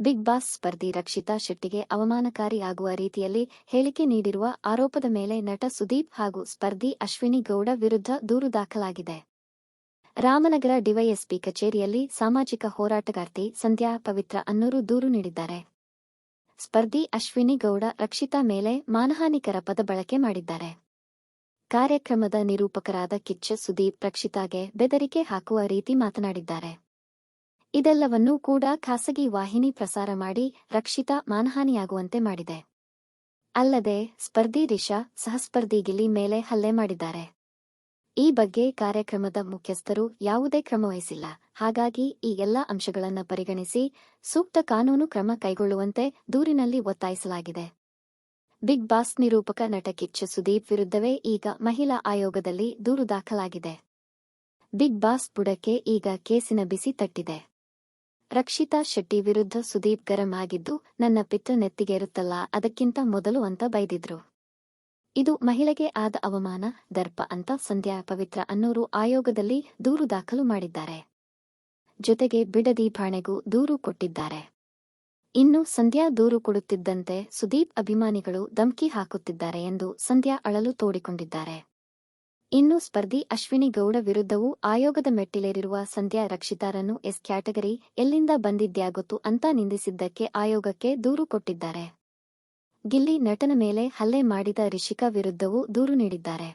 Big boss ಸ್ಪರ್ಧಿ ರಕ್ಷಿತಾ ಶೆಟ್ಟಿಗೆ ಅವಮಾನಕಾರಿ ಆಗುವ ರೀತಿಯಲ್ಲಿ ಹೇಳಿಕೆ ನೀಡಿರುವ ಆರೋಪದ ಮೇಲೆ ನಟ ಸುದೀಪ್ ಹಾಗೂ ಸ್ಪರ್ಧಿ ಅಶ್ವಿನಿ ಗೌಡ ವಿರುದ್ಧ ದೂರು ದಾಖಲಾಗಿದೆ. ರಾಮನಗರ ಡಿವೈಎಸ್ಪಿ ಕಚೇರಿಯಲ್ಲಿ ಸಾಮಾಜಿಕ ಹೋರಾಟಗಾರ್ತಿ ಸಂಧ್ಯಾ ಪವಿತ್ರ ಅನ್ನೂರು ದೂರು ನೀಡಿದ್ದಾರೆ. ಸ್ಪರ್ಧಿ ಅಶ್ವಿನಿ ಗೌಡ ರಕ್ಷಿತಾ ಮೇಲೆ ಮಾನಹಾನಿಕರ ಪದ ಬಳಕೆ ಮಾಡಿದ್ದಾರೆ. ಕಾರ್ಯಕ್ರಮದ ನಿರೂಪಕರಾದ ಕಿಚ್ಚ ಸುದೀಪ್ ರಕ್ಷಿತಾಗೆ ಬೆದರಿಕೆ ಹಾಕುವ ರೀತಿ ಮಾತನಾಡಿದ್ದಾರೆ. ಇದೆಲ್ಲವನ್ನೂ ಕೂಡ ಖಾಸಗಿ ವಾಹಿನಿ ಪ್ರಸಾರ ಮಾಡಿ ರಕ್ಷಿತಾ ಮಾನಹಾನಿಯಾಗುವಂತೆ ಮಾಡಿದೆ. ಅಲ್ಲದೆ ಸ್ಪರ್ಧಿ ರಿಷಾ ಸಹಸ್ಪರ್ಧಿ ಗಿಲಿ ಮೇಲೆ ಹಲ್ಲೆ ಮಾಡಿದ್ದಾರೆ. ಈ ಬಗ್ಗೆ ಕಾರ್ಯಕ್ರಮದ ಮುಖ್ಯಸ್ಥರು ಯಾವುದೇ ಕ್ರಮವಹಿಸಿಲ್ಲ ಹಾಗಾಗಿ ಈ ಎಲ್ಲ ಅಂಶಗಳನ್ನು ಪರಿಗಣಿಸಿ ಸೂಕ್ತ ಕಾನೂನು ಕ್ರಮ ಕೈಗೊಳ್ಳುವಂತೆ ದೂರಿನಲ್ಲಿ ಒತ್ತಾಯಿಸಲಾಗಿದೆ. ಬಿಗ್ ಬಾಸ್ ನಿರೂಪಕ ನಟ ಕಿಚ್ಚ ಸುದೀಪ್ ವಿರುದ್ಧವೇ ಈಗ ಮಹಿಳಾ ಆಯೋಗದಲ್ಲಿ ದೂರು ದಾಖಲಾಗಿದೆ. ಬಿಗ್ ಬಾಸ್ ಬುಡಕ್ಕೆ ಈಗ ಕೇಸಿನ ಬಿಸಿ ತಟ್ಟಿದೆ. ರಕ್ಷಿತಾ ಶೆಟ್ಟಿ ವಿರುದ್ಧ ಸುದೀಪ್ ಗರಂ ಆಗಿದ್ದು, ನನ್ನ ಪಿತ್ತ ನೆತ್ತಿಗೇರುತ್ತಲ್ಲ, ಅದಕ್ಕಿಂತ ಮೊದಲು ಅಂತ ಬೈದಿದ್ರು. ಇದು ಮಹಿಳೆಗೆ ಆದ ಅವಮಾನ, ದರ್ಪ ಅಂತ ಸಂಧ್ಯಾ ಪವಿತ್ರ ಅನ್ನೋರು ಆಯೋಗದಲ್ಲಿ ದೂರು ದಾಖಲು ಮಾಡಿದ್ದಾರೆ. ಜೊತೆಗೆ ಬಿಡದಿ ಭಾಣೆಗೂ ದೂರು ಕೊಟ್ಟಿದ್ದಾರೆ. ಇನ್ನು ಸಂಧ್ಯಾ ದೂರು ಕೊಡುತ್ತಿದ್ದಂತೆ ಸುದೀಪ್ ಅಭಿಮಾನಿಗಳು ಧಮ್ಕಿ ಹಾಕುತ್ತಿದ್ದಾರೆ ಎಂದು ಸಂಧ್ಯಾ ಅಳಲು ತೋಡಿಕೊಂಡಿದ್ದಾರೆ. ಇನ್ನು ಸ್ಪರ್ಧಿ ಅಶ್ವಿನಿ ಗೌಡ ವಿರುದ್ಧವೂ ಆಯೋಗದ ಮೆಟ್ಟಿಲೇರಿರುವ ಸಂಧ್ಯಾ ರಕ್ಷಿತಾರನ್ನು ಎಸ್ ಕ್ಯಾಟಗರಿ ಎಲ್ಲಿಂದ ಬಂದಿದ್ಯಾ ಗೊತ್ತು ಅಂತ ನಿಂದಿಸಿದ್ದಕ್ಕೆ ಆಯೋಗಕ್ಕೆ ದೂರು ಕೊಟ್ಟಿದ್ದಾರೆ. ಗಿಲ್ಲಿ ನಟನ ಮೇಲೆ ಹಲ್ಲೆ ಮಾಡಿದ ರಿಷಿಕಾ ವಿರುದ್ಧವೂ ದೂರು ನೀಡಿದ್ದಾರೆ.